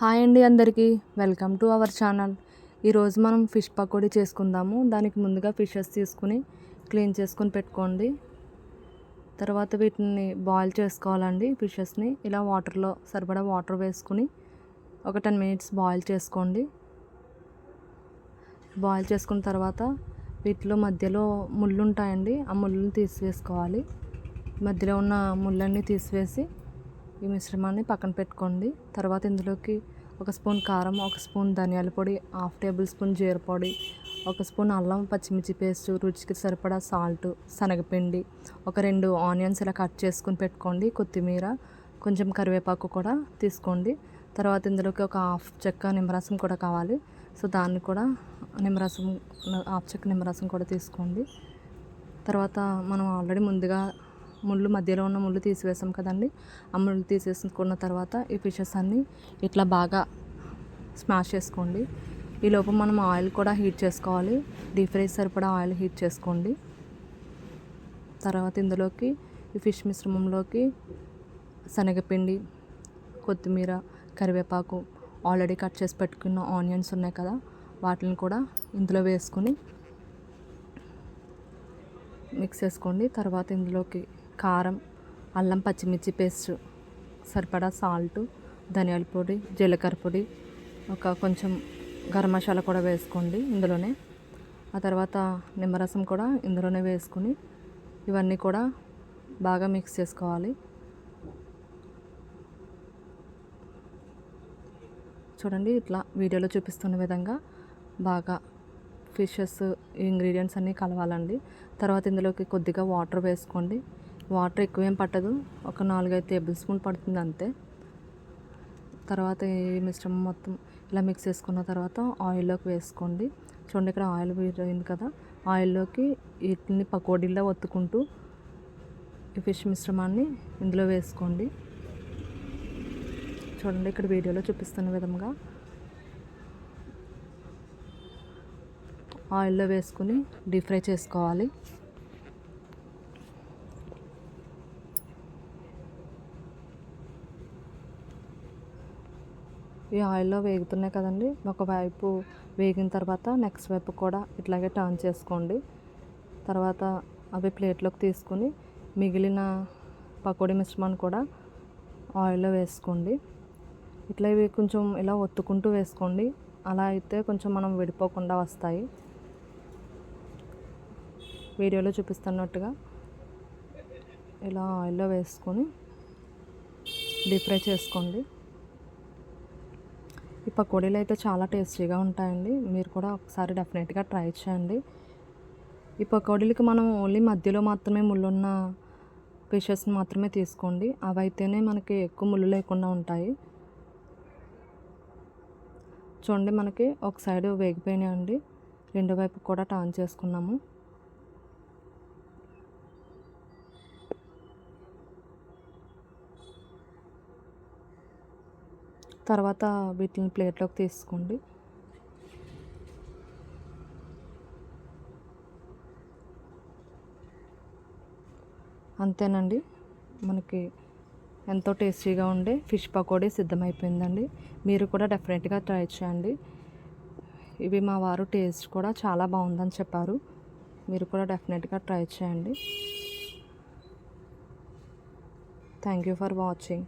Hi అండి అందరికీ. Welcome to our channel. ఈరోజు మనం ఫిష్ పకోడీ చేసుకుందాము. దానికి ముందుగా ఫిషెస్ తీసుకుని క్లీన్ చేసుకుని పెట్టుకోండి. తర్వాత వీటిని బాయిల్ చేసుకోవాలండి ఫిషెస్ని. ఇలా వాటర్లో సరిపడా వాటర్ వేసుకుని ఒక టెన్ మినిట్స్ బాయిల్ చేసుకోండి. బాయిల్ చేసుకున్న తర్వాత వీటిలో మధ్యలో ముళ్ళు ఉంటాయండి. ఆ ముళ్ళుని తీసివేసుకోవాలి. మధ్యలో ఉన్న ముళ్ళన్నీ తీసివేసి ఈ మిశ్రమాన్ని పక్కన పెట్టుకోండి. తర్వాత ఇందులోకి ఒక స్పూన్ కారం ఒక స్పూన్ ధనియాల పొడి హాఫ్ టేబుల్ స్పూన్ జీర పొడి ఒక స్పూన్ అల్లం పచ్చిమిర్చి పేస్ట్ రుచికి సరిపడా సాల్ట్ శనగపిండి ఒక రెండు ఆనియన్స్ ఇలా కట్ చేసుకుని పెట్టుకోండి. కొత్తిమీర కొంచెం కరివేపాకు కూడా తీసుకోండి. తర్వాత ఇందులోకి ఒక హాఫ్ చెక్క నిమ్మరసం కూడా కావాలి. సో దాన్ని కూడా నిమ్మరసం హాఫ్ చెక్క నిమ్మరసం కూడా తీసుకోండి. తర్వాత మనం ఆల్రెడీ ముందుగా ముళ్ళు మధ్యలో ఉన్న ముళ్ళు తీసివేసాం కదండి. ఆ ముళ్ళు తీసేసుకున్న తర్వాత ఈ ఫిషెస్ అన్నీ ఇట్లా బాగా స్మాష్ చేసుకోండి. ఈ లోపు మనం ఆయిల్ కూడా హీట్ చేసుకోవాలి. డీప్ ఫ్రై సరిపడా ఆయిల్ హీట్ చేసుకోండి. తర్వాత ఇందులోకి ఈ ఫిష్ మిశ్రమంలోకి శనగపిండి కొత్తిమీర కరివేపాకు ఆల్రెడీ కట్ చేసి పెట్టుకున్న ఆనియన్స్ ఉన్నాయి కదా వాటిని కూడా ఇందులో వేసుకొని మిక్స్ చేసుకోండి. తర్వాత ఇందులోకి కారం అల్లం పచ్చిమిర్చి పేస్ట్ సరిపడా సాల్ట్ ధనియాల పొడి జీలకర్ర పొడి ఒక కొంచెం గరం మసాలా కూడా వేసుకోండి ఇందులోనే. ఆ తర్వాత నిమ్మరసం కూడా ఇందులోనే వేసుకుని ఇవన్నీ కూడా బాగా మిక్స్ చేసుకోవాలి. చూడండి ఇట్లా వీడియోలో చూపిస్తున్న విధంగా బాగా ఫిషెస్ ఇంగ్రీడియంట్స్ అన్నీ కలవాలండి. తర్వాత ఇందులోకి కొద్దిగా వాటర్ వేసుకోండి. వాటర్ ఎక్కువ ఏం పట్టదు. ఒక నాలుగైదు టేబుల్ స్పూన్ పడుతుంది అంతే. తర్వాత ఈ మిశ్రమం మొత్తం ఇలా మిక్స్ చేసుకున్న తర్వాత ఆయిల్లోకి వేసుకోండి. చూడండి ఇక్కడ ఆయిల్ అయింది కదా. ఆయిల్లోకి వీటిని పకోడీల్లో ఒత్తుకుంటూ ఈ ఫిష్ మిశ్రమాన్ని ఇందులో వేసుకోండి. చూడండి ఇక్కడ వీడియోలో చూపిస్తున్న విధంగా ఆయిల్లో వేసుకుని డీప్ ఫ్రై చేసుకోవాలి. ఈ ఆయిల్లో వేగుతున్నాయి కదండి. ఒకవైపు వేగిన తర్వాత నెక్స్ట్ వైపు కూడా ఇట్లాగే టర్న్ చేసుకోండి. తర్వాత అవి ప్లేట్లోకి తీసుకుని మిగిలిన పకోడీ మిశ్రమాన్ని కూడా ఆయిల్లో వేసుకోండి. ఇట్లా ఇవి కొంచెం ఇలా ఒత్తుకుంటూ వేసుకోండి. అలా అయితే కొంచెం మనం విడిపోకుండా వస్తాయి. వీడియోలో చూపిస్తున్నట్టుగా ఇలా ఆయిల్లో వేసుకొని డీప్ ఫ్రై చేసుకోండి. ఈ పకోడీలు అయితే చాలా టేస్టీగా ఉంటాయండి. మీరు కూడా ఒకసారి డెఫినెట్గా ట్రై చేయండి. ఈ పకోడీలకి మనం ఓన్లీ మధ్యలో మాత్రమే ముళ్ళున్న ఫిషెస్ని మాత్రమే తీసుకోండి. అవి అయితేనే మనకి ఎక్కువ ముళ్ళు లేకుండా ఉంటాయి. చూడండి మనకి ఒక సైడ్ వేగిపోయినాయండి. రెండో వైపు కూడా టర్న్ చేసుకున్నాము. తర్వాత వీటిని ప్లేట్లోకి తీసుకోండి. అంతేనండి. మనకి ఎంతో టేస్టీగా ఉండే ఫిష్ పకోడీ సిద్ధమైపోయిందండి. మీరు కూడా డెఫినెట్గా ట్రై చేయండి. ఇవి మా వారు టేస్ట్ కూడా చాలా బాగుందని చెప్పారు. మీరు కూడా డెఫినెట్గా ట్రై చేయండి. Thank you for watching.